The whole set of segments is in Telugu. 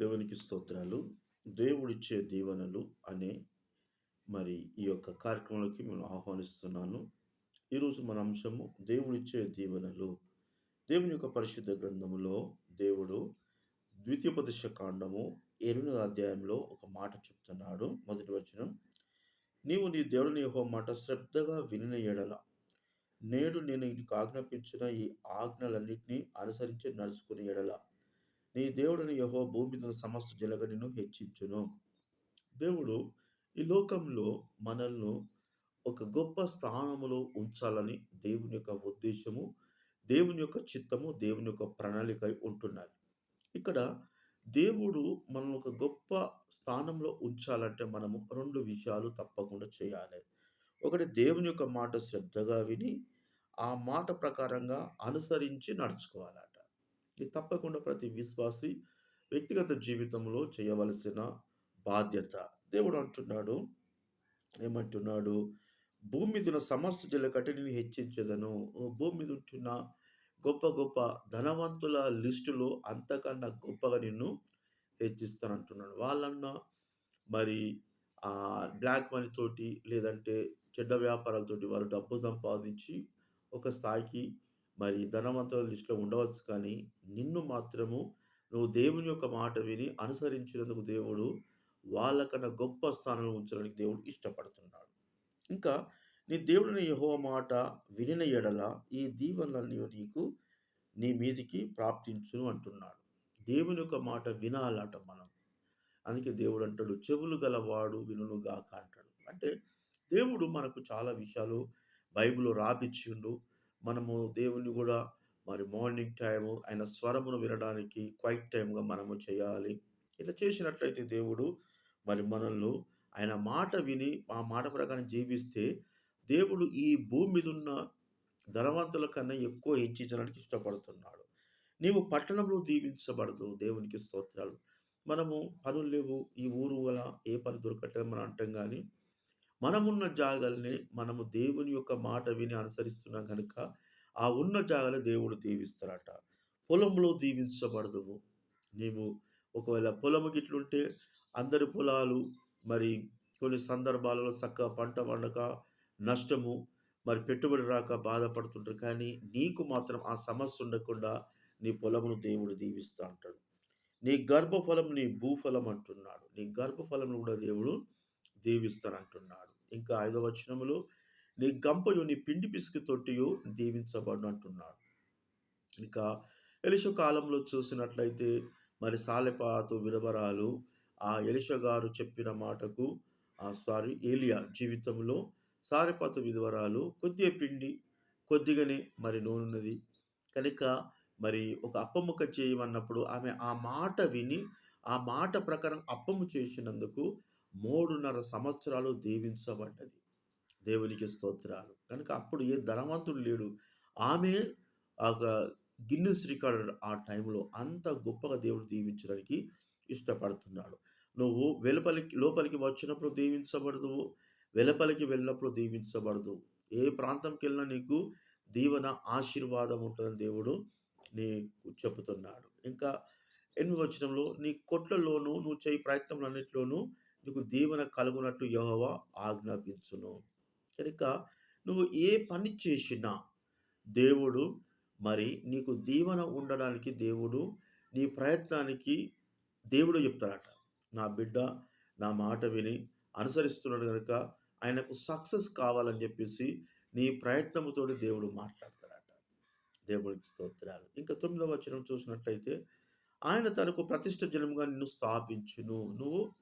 దేవునికి స్తోత్రాలు. దేవుడిచ్చే దీవెనలు అనే మరి ఈ యొక్క కార్యక్రమంలోకి నేను ఆహ్వానిస్తున్నాను. ఈరోజు మన అంశము దేవుడిచ్చే దీవెనలు. దేవుని యొక్క పరిశుద్ధ గ్రంథములో దేవుడు ద్వితీయోపదేశ కాండము ఎనిమిది అధ్యాయంలో ఒక మాట చెప్తున్నాడు. మొదటి వచనం నీవు నీ దేవుని యహో మాట శ్రద్ధగా వినిన ఎడల నేడు నేను నీకు ఆజ్ఞాపించిన ఈ ఆజ్ఞలన్నింటినీ అనుసరించి నడుచుకునే ఎడల నీ దేవుడిని యహో భూమి మీద ఉన్న సమస్త జలగనిను హెచ్చించును. దేవుడు ఈ లోకంలో మనల్ని ఒక గొప్ప స్థానములో ఉంచాలని దేవుని యొక్క ఉద్దేశము దేవుని యొక్క చిత్తము దేవుని యొక్క ప్రణాళిక ఉంటున్నాయి. ఇక్కడ దేవుడు మనం ఒక గొప్ప స్థానంలో ఉంచాలంటే మనము రెండు విషయాలు తప్పకుండా చేయాలి. ఒకటి దేవుని యొక్క మాట శ్రద్ధగా విని ఆ మాట ప్రకారంగా అనుసరించి నడుచుకోవాలి. ఇది తప్పకుండా ప్రతి విశ్వాసి వ్యక్తిగత జీవితంలో చేయవలసిన బాధ్యత. దేవుడు అంటున్నాడు ఏమంటున్నాడు? భూమి మీద ఉన్న సమస్త జల కంటే నేను హెచ్చించదను. భూమి మీద ఉంటున్న గొప్ప గొప్ప ధనవంతుల లిస్టులో అంతకన్నా గొప్పగా నిన్ను హెచ్చిస్తాను అంటున్నాడు వాళ్ళన్న మరి ఆ బ్లాక్ మనీ తోటి లేదంటే చెడ్డ వ్యాపారాలతోటి వారు డబ్బు సంపాదించి ఒక స్థాయికి మరి ధనవంతుల లిస్టులో ఉండవచ్చు కానీ నిన్ను మాత్రము నువ్వు దేవుని యొక్క మాట విని అనుసరించినందుకు దేవుడు వాళ్ళకన్నా గొప్ప స్థానంలో ఉంచడానికి దేవుడు ఇష్టపడుతున్నాడు. ఇంకా నీ దేవుడిని యహో మాట వినిన ఎడల ఈ దీవెనలన్నీ నీకు నీ మీదికి ప్రాప్తించును అంటున్నాడు. దేవుని యొక్క మాట వినాలట మనం. అందుకే దేవుడు అంటాడు చెవులు గలవాడు వినుగాక అంటాడు. అంటే దేవుడు మనకు చాలా విషయాలు బైబిల్ రాపిచ్చిండు. మనము దేవుని కూడా మరి మార్నింగ్ టైము ఆయన స్వరమును వినడానికి క్వైట్ టైంగా మనము చేయాలి. ఇట్లా చేసినట్లయితే దేవుడు మరి మనల్ని ఆయన మాట విని ఆ మాట ప్రకారం జీవిస్తే దేవుడు ఈ భూమి మీద ఉన్న ధనవంతుల కన్నా ఎక్కువ హెచ్చించడానికి ఇష్టపడుతున్నాడు. నీవు పట్టణంలో దీవించబడదు. దేవునికి స్తోత్రాలు. మనము పనులు లేవు. ఈ ఊరు వల్ల ఏ పని దొరకట్లేదు మనం అంటాం కానీ మనమున్న జాగల్ని మనము దేవుని యొక్క మాట విని అనుసరిస్తున్నాం కనుక ఆ ఉన్న జాగలు దేవుడు దీవిస్తారట. పొలంలో దీవించబడదు నీవు ఒకవేళ పొలము గిట్లుంటే అందరి పొలాలు మరి కొన్ని సందర్భాలలో చక్కగా పంట పండక నష్టము మరి పెట్టుబడి రాక బాధపడుతుంటారు. కానీ నీకు మాత్రం ఆ సమస్య ఉండకుండా నీ పొలమును దేవుడు దీవిస్తూ అంటాడు. నీ గర్భఫలం నీ భూఫలం అంటున్నాడు. నీ గర్భఫలం కూడా దేవుడు దీవిస్తారంటున్నాడు ఇంకా ఐదవ వచనములో నీ గంపయు నీ పిండి పిసికి తొట్టియు దీవించబడు అంటున్నాడు. ఇంకా ఎలిష కాలంలో చూసినట్లయితే మరి సాలెపాతు విరవరాలు ఆ ఎలిష గారు చెప్పిన మాటకు ఆ సారీ ఏలియా జీవితంలో సారెపాతు విధవరాలు కొద్దిగా పిండి కొద్దిగానే మరి నూనెన్నది. కనుక మరి ఒక అప్పముక చేయమన్నప్పుడు ఆమె ఆ మాట విని ఆ మాట ప్రకారం అప్పము చేసినందుకు మూడున్నర సంవత్సరాలు దీవించబడ్డది. దేవునికి స్తోత్రాలు. కనుక అప్పుడు ఏ ధనవంతుడు లేడు. ఆమె ఒక గిన్నెస్ రికార్డ్ ఆ టైంలో అంత గొప్పగా దేవుడు దీవించడానికి ఇష్టపడుతున్నాడు. నువ్వు వెలుపలికి లోపలికి వచ్చినప్పుడు దీవించబడదు వెలుపలికి వెళ్ళినప్పుడు దీవించబడదు ఏ ప్రాంతంకి వెళ్ళినా నీకు దీవన ఆశీర్వాదం ఉంటుందని దేవుడు నీకు చెబుతున్నాడు. ఇంకా ఎనిమిది వచ్చినంలో నీ కొట్లలోనూ నువ్వు చేయి ప్రయత్నంలన్నింటిలోనూ నీకు దీవెన కలుగునట్లు యహోవా ఆజ్ఞాపించును. కనుక నువ్వు ఏ పని చేసినా దేవుడు మరి నీకు దీవెన ఉండడానికి దేవుడు నీ ప్రయత్నానికి దేవుడు చెప్తాడట. నా బిడ్డ నా మాట విని అనుసరిస్తున్నాడు కనుక ఆయనకు సక్సెస్ కావాలని చెప్పేసి నీ ప్రయత్నముతోటి దేవుడు మాట్లాడతాడట. దేవుడికి స్తోత్రాలు. ఇంకా తొమ్మిదవ వచనం చూసినట్లయితే ఆయన తనకు ప్రతిష్ట జనముగా నిన్ను స్థాపించును. నువ్వు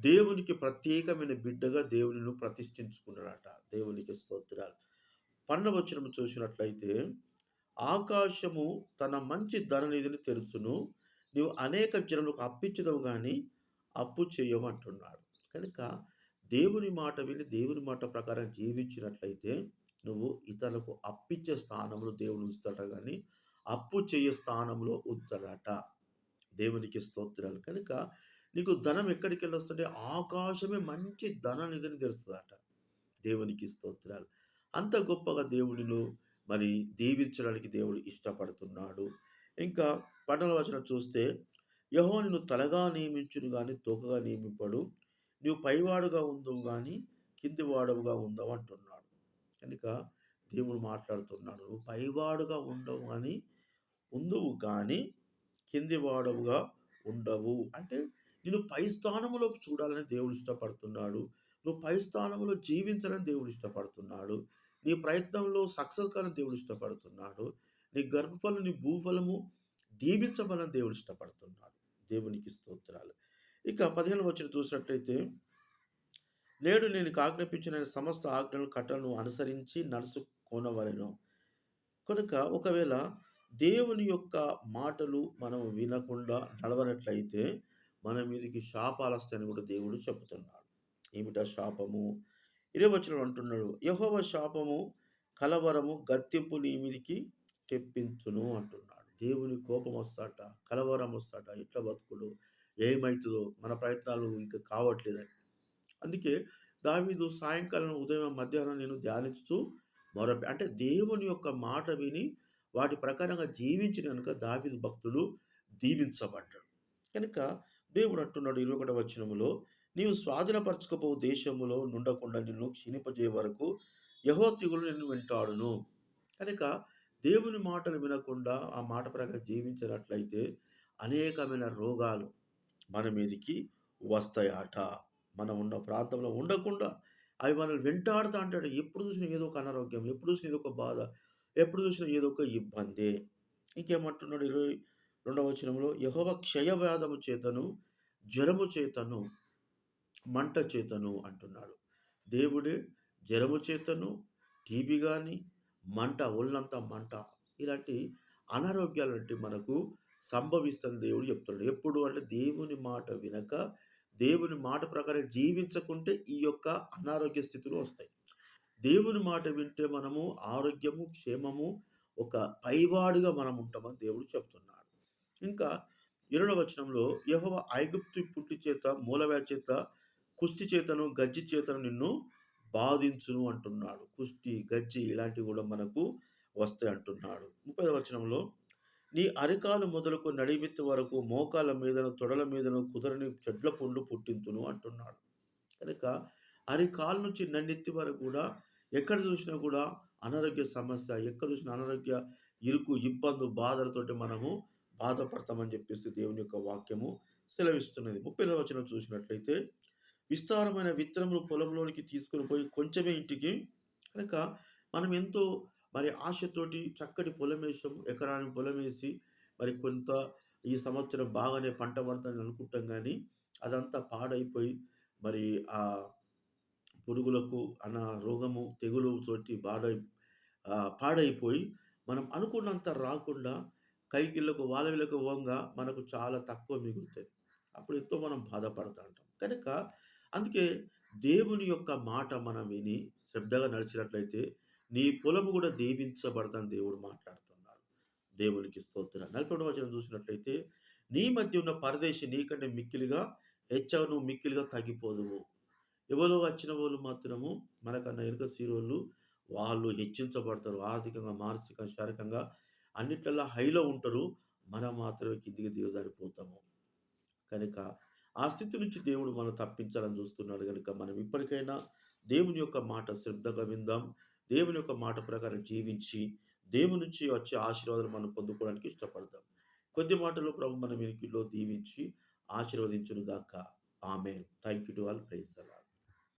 దేవునికి ప్రత్యేకమైన బిడ్డగా దేవునిను ప్రతిష్ఠించుకున్నాడట. దేవునికి స్తోత్రాలు. పన్నవచనం చూసినట్లయితే ఆకాశము తన మంచి ధననిధిని తెలుసును నీవు అనేక జనులకు అప్పించదవు కానీ అప్పు చేయవు అంటున్నాడు కనుక దేవుని మాట విని దేవుని మాట ప్రకారం జీవించినట్లయితే నువ్వు ఇతరులకు అప్పించే స్థానంలో దేవుని ఉంచుతాడ కానీ అప్పు చేయే స్థానంలో ఉంచాడట దేవునికి స్తోత్రాలు. కనుక నీకు ధనం ఎక్కడికి వెళ్ళొస్తుంటే ఆకాశమే మంచి ధన నిధిని తెరుస్తుందట. దేవునికి స్తోత్రాలు. అంత గొప్పగా దేవుడిను మరి దీవించడానికి దేవుడు ఇష్టపడుతున్నాడు. ఇంకా పట్టణ వచన చూస్తే యహో నిన్ను తలగా నియమించును కానీ తోకగా నియమింపడు. నువ్వు పైవాడుగా ఉందవు కానీ కింది వాడవుగా ఉందవు అంటున్నాడు. కనుక దేవుడు మాట్లాడుతున్నాడు. నువ్వు పైవాడుగా ఉండవు కానీ ఉందువు కానీ కింది వాడవుగా ఉండవు. అంటే నేను పై స్థానంలోకి చూడాలని దేవుడు ఇష్టపడుతున్నాడు. నువ్వు పై స్థానంలో జీవించాలని దేవుడు ఇష్టపడుతున్నాడు. నీ ప్రయత్నంలో సక్సెస్ కాని దేవుడు ఇష్టపడుతున్నాడు. నీ గర్భఫలం నీ భూఫలము దీవించమని దేవుడు ఇష్టపడుతున్నాడు. దేవునికి స్తోత్రాలు. ఇక పదిహేను వచ్చిన చూసినట్లయితే నేడు నేను ఆజ్ఞాపించిన సమస్త ఆజ్ఞలను కట్టలను అనుసరించి నడుచుకోనవలను. కనుక ఒకవేళ దేవుని యొక్క మాటలు మనం వినకుండా నడవనట్లయితే మన మీదకి శాపాలు వస్తాయని కూడా దేవుడు చెబుతున్నాడు. ఏమిటా శాపము? ఇరవచనం అంటున్నాడు యహోవ శాపము కలవరము గత్తింపు నీ మీదికి తెప్పించును అంటున్నాడు. దేవుని కోపం వస్తాట కలవరం వస్తాట ఎట్లా బతుకుడు ఏమవుతుందో మన ప్రయత్నాలు ఇంకా కావట్లేదని. అందుకే దావీదు సాయంకాలం ఉదయం మధ్యాహ్నం నేను ధ్యానిస్తూ మొర అంటే దేవుని యొక్క మాట విని వాటి ప్రకారంగా జీవించిన కనుక దావీదు భక్తుడు దీవించబడ్డాడు కనుక దేవుడు అంటున్నాడు ఇరవై ఒకటి వచనములో నీవు స్వాధీనపరచుకపో దేశములో నుండకుండా నిన్ను క్షీణింపజేయ వరకు యహోత్యుగులు నిన్ను వింటాడును. కనుక దేవుని మాటలు వినకుండా ఆ మాట ప్రకారం జీవించినట్లయితే అనేకమైన రోగాలు మన మీదికి వస్తాయట. మనం ఉన్న ప్రాంతంలో ఉండకుండా అవి మనల్ని వెంటాడుతూ అంటాడు. ఎప్పుడు చూసినా ఏదో ఒక అనారోగ్యం ఎప్పుడు చూసినా ఏదో ఒక బాధ ఎప్పుడు చూసినా ఏదో ఒక ఇబ్బంది. ఇంకేమంటున్నాడు ఇరవై రెండవ వచనంలో యహోవ క్షయవ్యాధము చేతను జ్వరము చేతను మంట చేతను అంటున్నాడు. దేవుడే జ్వరము చేతను టీబీ కానీ మంట ఒళ్ళంతా మంట ఇలాంటి అనారోగ్యాలు అంటే మనకు సంభవిస్తుంది దేవుడు చెప్తున్నాడు. ఎప్పుడు అంటే దేవుని మాట వినక దేవుని మాట ప్రకారం జీవించకుంటే ఈ యొక్క అనారోగ్య స్థితులు వస్తాయి. దేవుని మాట వింటే మనము ఆరోగ్యము క్షేమము ఒక పైవాడుగా మనం ఉంటామని దేవుడు చెప్తున్నాడు. ఇంకా ఇరవై వచనంలో యహోవ ఐగుప్తు పుట్టి చేత మూలవ్యాధి చేత కుష్టి చేతను గజ్జి చేతను నిన్ను బాధించును అంటున్నాడు. కుష్టి గజ్జి ఇలాంటివి కూడా మనకు వస్తాయి అంటున్నాడు. ముప్పై వచనంలో నీ అరికాలు మొదలకు నడిమిత్తి వరకు మోకాల మీదను తొడల మీదను కుదరని చెడ్ల పుండ్లు పుట్టింతును అంటున్నాడు. కనుక అరికాల నుంచి నన్నెత్తి వరకు కూడా ఎక్కడ చూసినా కూడా అనారోగ్య సమస్య ఎక్కడ చూసినా అనారోగ్య ఇరుకు ఇబ్బందు బాధలతోటి మనము బాధపడతామని చెప్పేసి దేవుని యొక్క వాక్యము సెలవిస్తున్నది. ముప్పై వచనం చూసినట్లయితే విస్తారమైన విత్తనములు పొలంలోనికి తీసుకుని పోయి కొంచెమే ఇంటికి కనుక మనం ఎంతో మరి ఆశతోటి చక్కటి పొలం వేసాము ఎకరానికి పొలం వేసి మరి కొంత ఈ సంవత్సరం బాగానే పంట పడుతుందని అనుకుంటాం కానీ అదంతా పాడైపోయి మరి ఆ పురుగులకు అన్న రోగము తెగులు తోటి బాడై పాడైపోయి మనం అనుకున్నంత రాకుండా కైకిళ్ళకు వాళ్ళకు ఓంగా మనకు చాలా తక్కువ మిగులుతాయి. అప్పుడు ఎంతో మనం బాధపడతా ఉంటాం. కనుక అందుకే దేవుని యొక్క మాట మనం విని శ్రద్ధగా నడిచినట్లయితే నీ పొలము కూడా దీవించబడతాను దేవుడు మాట్లాడుతున్నాడు. దేవునికి స్తోత్ర. నలభై వచనం చూసినట్లయితే నీ మధ్య ఉన్న పరదేశి నీకంటే మిక్కిలిగా హెచ్చవ నువ్వు మిక్కిలిగా తగ్గిపోదువు. ఎవరో వచ్చిన వాళ్ళు మాత్రము మనకన్నా ఎనుక సీరోళ్ళు వాళ్ళు హెచ్చించబడతారు. ఆర్థికంగా మానసికంగా శారీరకంగా అన్నిట్లలో హైలో ఉంటారు. మనం మాత్రమే కిందికి దిగజారిపోతాము. కనుక ఆ స్థితి నుంచి దేవుడు మనం తప్పించాలని చూస్తున్నాడు కనుక మనం ఇప్పటికైనా దేవుని యొక్క మాట శ్రద్ధగా విందాం. దేవుని యొక్క మాట ప్రకారం జీవించి దేవుని నుంచి వచ్చే ఆశీర్వాదాలు మనం పొందుకోవడానికి ఇష్టపడతాం. కొద్ది మాటలు ప్రభు మనం వెనుకలో దీవించి ఆశీర్వదించును గాక ఆమె thank you to all praise అలా